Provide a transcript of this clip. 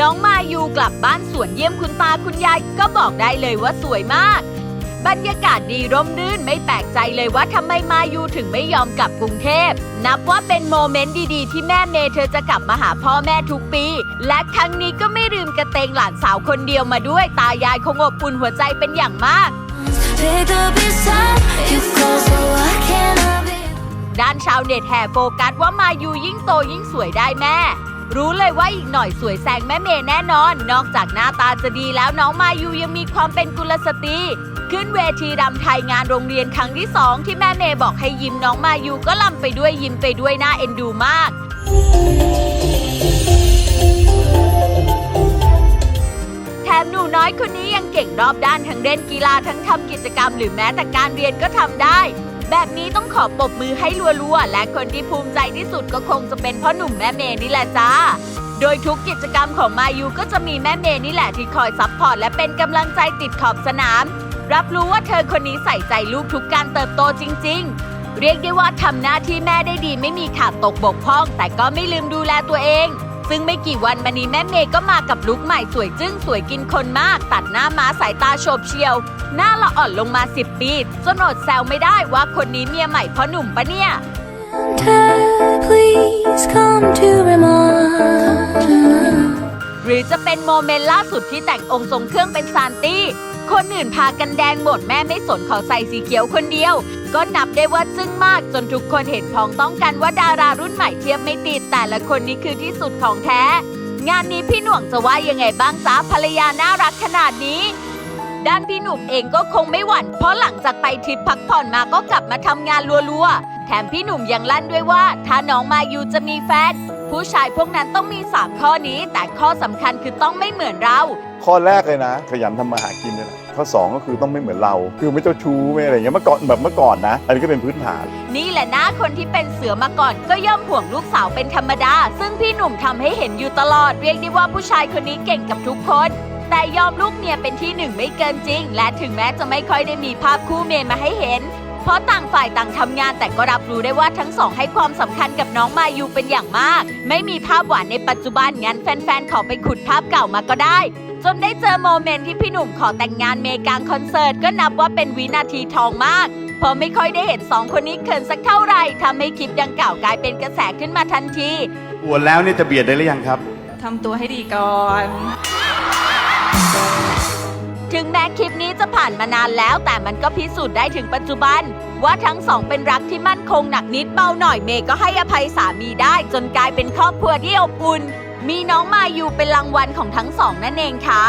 น้องมายูกลับบ้านสวนเยี่ยมคุณตาคุณยายก็บอกได้เลยว่าสวยมาก บรรยากาศดีร่มรื่นไม่แปลกใจเลยว่าทำไมมายูถึงไม่ยอมกลับกรุงเทพ นับว่าเป็นโมเมนต์ดีๆ ที่แม่เมย์เธอจะกลับมาหาพ่อแม่ทุกปี และครั้งนี้ก็ไม่ลืมกระเตงหลานสาวคนเดียวมาด้วย ตายายคงอบอุ่นหัวใจเป็นอย่างมาก ด้านชาวเน็ตแห่โฟกัสว่ามายูยิ่งโตยิ่งสวยได้แม่ รู้เลยว่าอีกหน่อยสวยแซงแม่เมย์แน่นอน นอกจากหน้าตาจะดีแล้วน้องมายูยังมีความเป็นกุลสตรีขึ้นเวทีรำไทยงานโรงเรียนครั้งที่สองที่แม่เมย์บอกให้ยิ้มน้องมายูก็ลำไปด้วยยิ้มไปด้วยน่าเอ็นดูมากแถมหนูน้อยคนนี้ยังเก่งรอบด้านทั้งเล่นกีฬาทั้งทำกิจกรรมหรือแม้แต่การเรียนก็ทำได้ แบบนี้ต้องขอปรบมือให้รัวๆ และคนที่ภูมิใจที่สุดก็คงจะเป็นพ่อหนุ่มแม่เมย์นี่แหละจ้า โดยทุกกิจกรรมของมายูก็จะมีแม่เมย์นี่แหละที่คอยซัพพอร์ตและเป็นกำลังใจติดขอบสนาม รับรู้ว่าเธอคนนี้ใส่ใจลูกทุกการเติบโตจริง ๆ เรียกได้ว่าทำหน้าที่แม่ได้ดีไม่มีขาดตกบกพร่อง แต่ก็ไม่ลืมดูแลตัวเอง ซึ่งไม่กี่วันมานี้แม่เมย์ก็มากับลุคใหม่สวยจึ้งสวยกินคนมาก ตัดหน้าม้าสายตาโฉบเฉียว หน้าละอ่อนลงมา 10 ปีจนอดแซวไม่ได้ว่าคนนี้เมียใหม่พ่อหนุ่มปะเนี่ย Dad, please come to remind. หรือจะเป็นโมเมนต์ล่าสุดที่แต่งองค์ทรงเครื่องเป็นซานตี้ คนอื่นพากันแดงหมดแม่ไม่สนขอใส่สีเขียวคนเดียว ก็นับได้ว่าจึ้งมากจนทุกคนเห็นพ้องต้องกันว่าดารารุ่นใหม่เทียบไม่ติดแต่ละคนนี้คือที่สุดของแท้ งานนี้พี่หน่วงจะว่ายังไงบ้างจ๊ะภรรยาน่ารักขนาดนี้ ด้านพี่หนุ่มเองก็คงไม่หวั่นเพราะหลังจากไปทริปพักผ่อนมาก็กลับมาทำงานรัวๆแถมพี่หนุ่มยังลั่นด้วยว่า ถ้าน้องมายูจะมีแฟนผู้ชายพวกนั้นต้องมี 3 ข้อนี้ แต่ข้อสำคัญคือต้องไม่เหมือนเราข้อแรกเลยนะ ขยันทำมาหากินเนี่ยแหละข้อสองก็คือต้องไม่เหมือนเรา คือไม่เจ้าชู้ไม่อะไรอย่างเงี้ยเมื่อก่อนแบบเมื่อก่อนนะ อันนี้ก็เป็นพื้นฐาน นี่แหละนะคนที่เป็นเสือมาก่อนก็ย่อมห่วงลูกสาวเป็นธรรมดา ซึ่งพี่หนุ่มทำให้เห็นอยู่ตลอด เรียกได้ว่าผู้ชายคนนี้เก่งกับทุกคน แต่ยอมลูกเมียเป็นที่หนึ่งไม่เกินจริง และถึงแม้จะไม่ค่อยได้มีภาพคู่เมย์มาให้เห็น เพราะต่างฝ่ายต่างทำงานแต่ก็รับรู้ได้ว่าทั้งสองให้ความสำคัญกับน้องมายูเป็นอย่างมาก ไม่มีภาพหวานในปัจจุบันงั้นแฟนๆขอไปขุดภาพเก่ามาก็ได้ จนได้เจอโมเมนต์ที่พี่หนุ่มขอแต่งงานเมกลางคอนเสิร์ตก็นับว่าเป็นวินาทีทองมาก เพราะไม่ค่อยได้เห็นสองคนนี้เขินสักเท่าไหร่ทำให้คลิปดังกล่าวกลายเป็นกระแสขึ้นมาทันทีบวชแล้วเนี่ยจะเบียดได้หรือยังครับ ทำตัวให้ดีก่อน ถึงแม้คลิปนี้จะผ่านมานานแล้ว แต่มันก็พิสูจน์ได้ถึงปัจจุบัน ว่าทั้งสองเป็นรักที่มั่นคงหนักนิดเบาหน่อยเมย์ก็ให้อภัยสามีได้ จนกลายเป็นครอบครัวที่อบอุ่น มีน้องมายูเป็นรางวัลของทั้งสองนั่นเองค่ะ